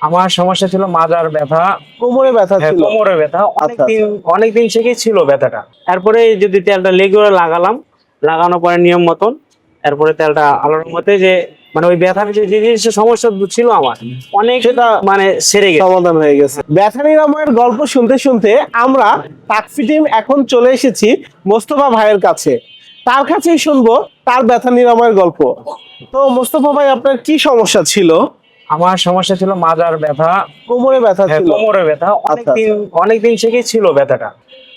আমার সমস্যা ছিল মাজার ব্যথা। কোমরে ব্যথা হ্যাঁ, ছিল? কোমরে ব্যথা। আচ্ছা, অনেকদিন অনেকদিন থেকেই ছিল ব্যথাটা। তারপরে যদি তেলটা লেগুরে লাগালাম লাগানোর পরে নিয়ম মতন এরপরে তেলটা আলোর মতে যে মানে ওই ব্যথার যে যে জিনিসের সমস্যা ছিল আমার অনেক সেটা মানে সেরে গেছে। সমাধান হয়ে গেছে। ব্যথা নিরাময়ের গল্প শুনতে শুনতে আমরা টাকফি টিম এখন চলে এসেছি মোস্তফা ভাইয়ের কাছে। তার কাছেই শুনব তার ব্যথা নিরাময়ের গল্প। তো মোস্তফা ভাই আপনার কি সমস্যা ছিল? আমার সমস্যা ছিল মাজার ব্যথা। কোমরে ব্যথা হ্যাঁ, ছিল? কোমরে ব্যথা। অনেকদিন অনেকদিন থেকেই ছিল ব্যথাটা।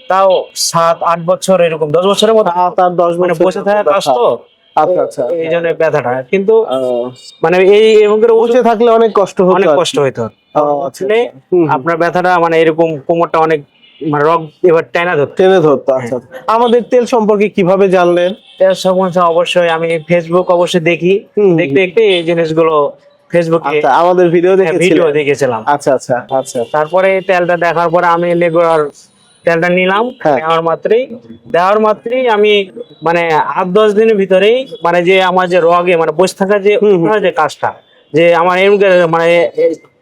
তাও সাত আট বছর এরকম দশ বছরের মতো। তা- তার দশ মানে বসে থাকা কাজ তো আচ্ছা আচ্ছা। এই জন্য ব্যথাটা। কিন্তু মানে এই এবং বসে থাকলে অনেক কষ্ট হতো অনেক কষ্ট আচ্ছা, আসলে আচ্ছা। আপনার ব্যথাটা মানে এরকম কোমরটা অনেক মানে রক এবার টাইনা ধরতো। টেনে ধরতো আচ্ছা আচ্ছা। আমাদের তেল সম্পর্কে কীভাবে জানলেন? এর সমস্যা অবশ্যই আমি ফেসবুক অবশ্যই দেখি। দেখতে দেখতে এই জিনিসগুলো ফেসবুকে আচ্ছা আমাদের ভিডিও ভিডিও দেখেছিলাম আচ্ছা আচ্ছা আচ্ছা তারপরে তেলটা দেখার পরে আমি তেলটা নিলাম হ্যাঁ। দেওয়ার মাত্রই দেওয়ার মাত্রই আমি মানে আট দশ দিনের ভিতরেই মানে যে আমার যে রগে মানে বসে থাকার যে। যে কাজটা যে আমার এরকম মানে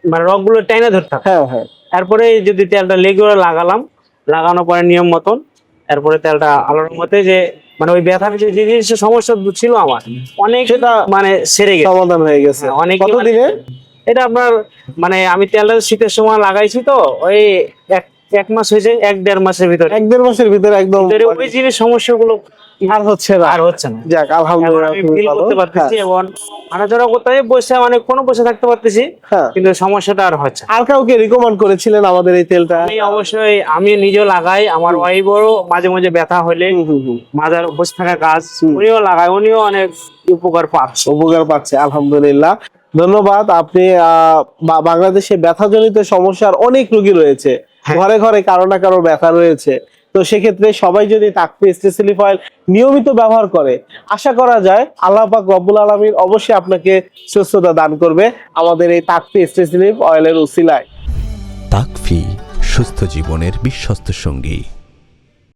মানে রগগুলো টাইনা ধরতে। হ্যাঁ হ্যাঁ এরপরে যদি তেলটা লেগুলার লাগালাম লাগানোর পরে নিয়ম মতন এরপরে তেলটা আলোর মতে যে মানে ওই ব্যথা যে যে জিনিসের সমস্যা ছিল আমার অনেক সেটা মানে সেরে গেছে। সমাধান হয়ে গেছে। অনেক কতদিনে? কত মানে- দিনে এটা আপনার মানে আমি তেলটা শীতের সময় লাগাইছি তো ওই এক এক মাস হয়েছে এক দেড় মাসের ভিতরে। এক দেড় মাসের ভিতরে একদম ওই জিনিস সমস্যাগুলো আর হচ্ছে না। আর হচ্ছে না। যাক আলহামদুলিল্লাহ আমি ফিল করতে পারতেছি হ্যাঁ, এবং করতে বসে মানে কোনো বসে থাকতে পারতেছি হ্যাঁ। কিন্তু সমস্যাটা আর হচ্ছে আর কাউকে রিকমেন্ড করেছিলেন আমাদের এই তেলটা? আমি অবশ্যই আমি নিজেও লাগাই আমার ওয়াইফও মাঝে মাঝে ব্যথা হলে। মাজার বসে থাকা কাজ উনিও লাগায় উনিও অনেক উপকার পাচ্ছে। উপকার পাচ্ছে আলহামদুলিল্লাহ। ধন্যবাদ আপনি বাংলাদেশে ব্যথাজনিত সমস্যার অনেক রোগী রয়েছে। ঘরে ঘরে কারও না কারও ব্যথা রয়েছে। তো সেক্ষেত্রে সবাই যদি স্টেসিলিফ অয়েল নিয়মিত ব্যবহার করে আশা করা যায় আল্লাহ পাক রব্বুল আলমিন অবশ্যই আপনাকে সুস্থতা দান করবে আমাদের এই তাকফি স্টেসিলিফ অয়েলের উসিলায়। তাকফি সুস্থ জীবনের বিশ্বস্ত সঙ্গী।